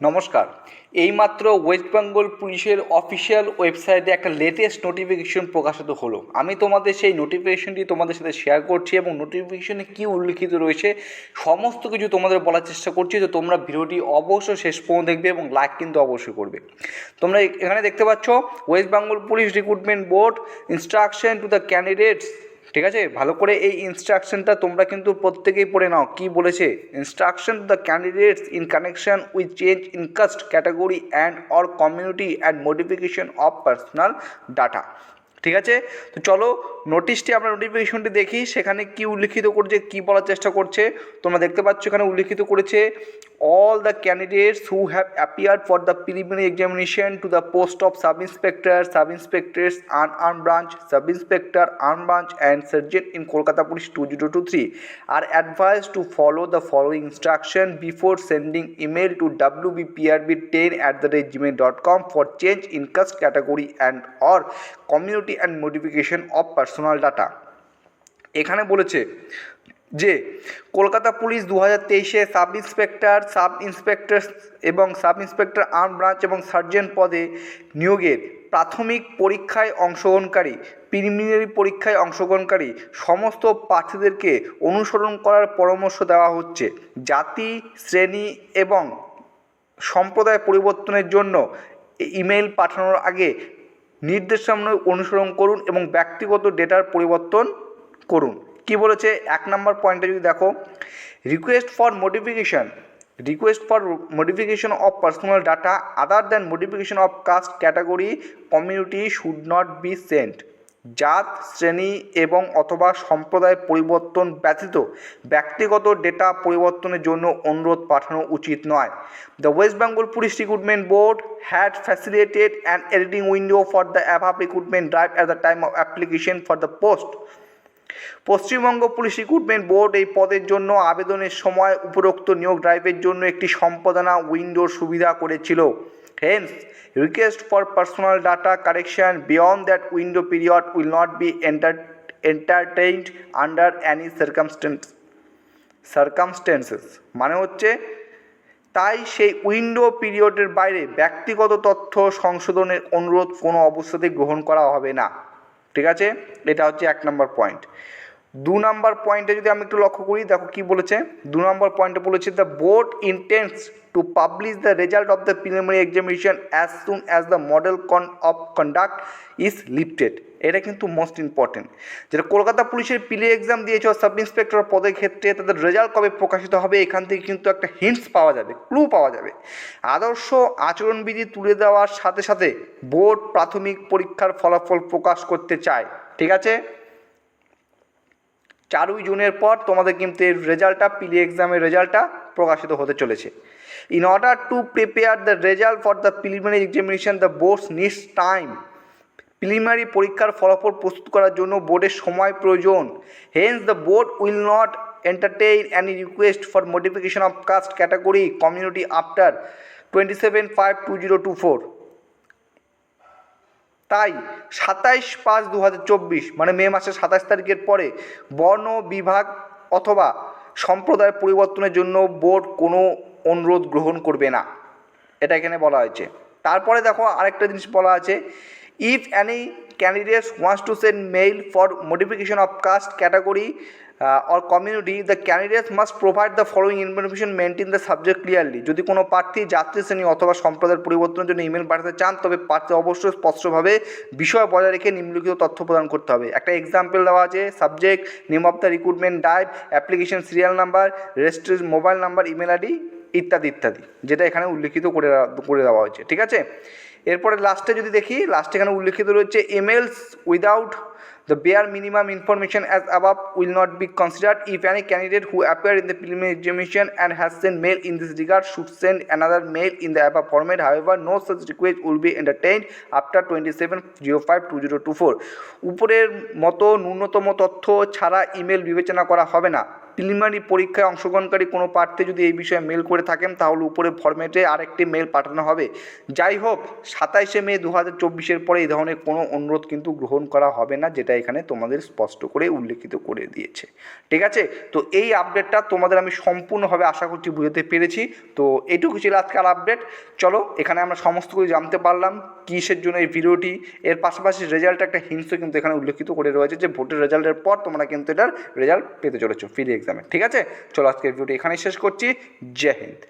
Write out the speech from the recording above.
নমস্কার। এইমাত্র ওয়েস্ট বেঙ্গল পুলিশের অফিসিয়াল ওয়েবসাইটে একটা লেটেস্ট নোটিফিকেশন প্রকাশিত হলো। আমি তোমাদের সেই নোটিফিকেশনটি তোমাদের সাথে শেয়ার করছি এবং নোটিফিকেশনে কী উল্লিখিত রয়েছে সমস্ত কিছু তোমাদের বলার চেষ্টা করছি। তো তোমরা ভিডিওটি অবশ্যই শেষ পর্যন্ত দেখবে এবং লাইক কিন্তু অবশ্যই করবে। তোমরা এখানে দেখতে পাচ্ছ, West Bengal police recruitment board instruction to the candidates ঠিক আছে? ভালো করে এই ইনস্ট্রাকশনটা তোমরা কিন্তু প্রত্যেকেই পড়ে নাও। কি বলেছে? Instruction the candidates in connection with change in caste category and or community and modification of personal data ঠিক আছে? তো চলো নোটিশটি আমরা নোটিফিকেশনটি দেখি, সেখানে কি উল্লিখিত করছে, কি বলার চেষ্টা করছে। তোমরা দেখতে পাচ্ছ এখানে উল্লিখিত করেছে all the candidates who have appear for the preliminary examination to the post of sub inspector sub inspectors unarmed branch sub inspector arm branch and sergeant in Kolkata police two zero two three R advise to follow the following instruction before sending email to W BPRB ten at the rate Gmail dot com for change in caste category and or community and modification of personal data এখানে বলেছে যে, Kolkata police দু হাজার তেইশে sub inspector sub inspector এবং sub inspector arm branch এবং sergeant পদে নিয়োগের প্রাথমিক পরীক্ষায় অংশগ্রহণকারী, প্রিলিমিনারি পরীক্ষায় অংশগ্রহণকারী সমস্ত প্রার্থীদেরকে অনুসরণ করার পরামর্শ দেওয়া হচ্ছে। জাতি, শ্রেণি এবং সম্প্রদায় পরিবর্তনের জন্য ইমেল পাঠানোর আগে নির্দেশামূলক অনুসরণ করুন এবং ব্যক্তিগত ডেটার পরিবর্তন করুন। কি বলেছে? এক নম্বর পয়েন্টে যদি দেখো request for modification request for modification of personal data other than modification of caste category community should not be sent জাত, শ্রেণি এবং অথবা সম্প্রদায় পরিবর্তন ব্যতীত ব্যক্তিগত ডেটা পরিবর্তনের জন্য অনুরোধ পাঠানো উচিত নয়। The West Bengal police recruitment board had facilitated and editing window for the above recruitment drive at the time of application for the post Paschimbanga police recruitment board এই পদের জন্য আবেদনের সময় উপরোক্ত নিয়োগ ড্রাইভের জন্য একটি সম্পাদনা উইন্ডোর সুবিধা করেছিল। Hence request for personal data correction beyond that window period will not be enter entertained under any circumstance circumstances মানে হচ্ছে, তাই সেই উইন্ডো পিরিয়ডের বাইরে ব্যক্তিগত তথ্য সংশোধনের অনুরোধ কোনো অবস্থাতেই গ্রহণ করা হবে না। ঠিক আছে? এটা হচ্ছে এক নম্বর পয়েন্ট দু নম্বর পয়েন্টে যদি আমি একটু লক্ষ্য করি, দেখো কি বলেছে? দু নম্বর পয়েন্টে বলেছে the board intends to publish the result of the preliminary examination as soon as the model con of conduct is lifted এটা কিন্তু মোস্ট ইম্পর্টেন্ট যেটা কলকাতা পুলিশের পিলি এক্সাম দিয়েছে সাব ইন্সপেক্টর পদের ক্ষেত্রে তাদের রেজাল্ট কবে প্রকাশিত হবে, এখান থেকে কিন্তু একটা হিন্টস পাওয়া যাবে ক্লু পাওয়া যাবে। আদর্শ আচরণবিধি তুলে দেওয়ার সাথে সাথে বোর্ড প্রাথমিক পরীক্ষার ফলাফল প্রকাশ করতে চায়। ঠিক আছে? চারই জুনের পর তোমাদের কিন্তু এর রেজাল্টটা, পিলি এক্সামের রেজাল্টটা প্রকাশিত হতে চলেছে। In order to prepare the result for the preliminary examination the boards needs time preliminary পরীক্ষার ফলাফল প্রস্তুত করার জন্য বোর্ডের সময় প্রয়োজন। Hence the board will not entertain any request for entertain any request for modification of caste category community after 27 5 2024 তাই সাতাইশ পাঁচ দু মানে মে মাসের সাতাশ তারিখের পরে বর্ণ বিভাগ অথবা সম্প্রদায় পরিবর্তনের জন্য বোর্ড কোনো অনুরোধ গ্রহণ করবে না। এটা এখানে বলা হয়েছে। তারপরে দেখো আরেকটা জিনিস বলা আছে if any candidates wants to send mail for modification of caste category or community the candidates must provide the following information maintain the subject clearly যদি কোনো প্রার্থী যাত্রী শ্রেণি অথবা সম্প্রদায়ের পরিবর্তনের জন্য ইমেল পাঠাতে চান, তবে প্রার্থী অবশ্যই স্পষ্টভাবে বিষয় বজায় রেখে নিম্নলিখিত তথ্য প্রদান করতে হবে। একটা এক্সাম্পল দেওয়া আছে subject name of the recruitment drive application serial number registered mobile number email ID ইত্যাদি ইত্যাদি, যেটা এখানে উল্লিখিত করে করে দেওয়া হয়েছে। ঠিক আছে? এরপরে লাস্টে যদি দেখি লাস্টে এখানে উল্লেখিত রয়েছে emails without the bare minimum information as above will not be considered if any candidate who appear in the preliminary examination and has send mail in this regard should send another mail in the above format however no such request will be entertain after twenty seven zero five two zero two four উপরের মতো ন্যূনতম তথ্য ছাড়া email বিবেচনা করা হবে না। Preliminary পরীক্ষায় অংশগ্রহণকারী কোনো প্রার্থী যদি এই বিষয়ে মেল করে থাকেন, তাহলে উপরে ফরম্যাটে আরেকটি মেল পাঠানো হবে। যাই হোক, সাতাইশে মে দু হাজার চব্বিশের পরে এই ধরনের কোনো অনুরোধ কিন্তু গ্রহণ করা হবে না, যেটা এখানে তোমাদের স্পষ্ট করে উল্লেখিত করে দিয়েছে। ঠিক আছে? তো এই আপডেটটা তোমাদের আমি সম্পূর্ণভাবে আশা করছি বুঝতে পেরেছি। তো এটুকু ছিল আজকাল আপডেট চলো, এখানে আমরা সমস্ত কিছু জানতে পারলাম, কিসের জন্য এই ভিডিওটি। এর পাশাপাশি রেজাল্ট একটা হিংসও কিন্তু এখানে উল্লেখিত করে রয়েছে যে ভোটের রেজাল্টের পর তোমরা কিন্তু এটার রেজাল্ট পেতে চলেছো, ফ্রি এক্সামে ঠিক আছে? চলো আজকের ভিডিওটি এখানেই শেষ করছি। জয় হিন্দ।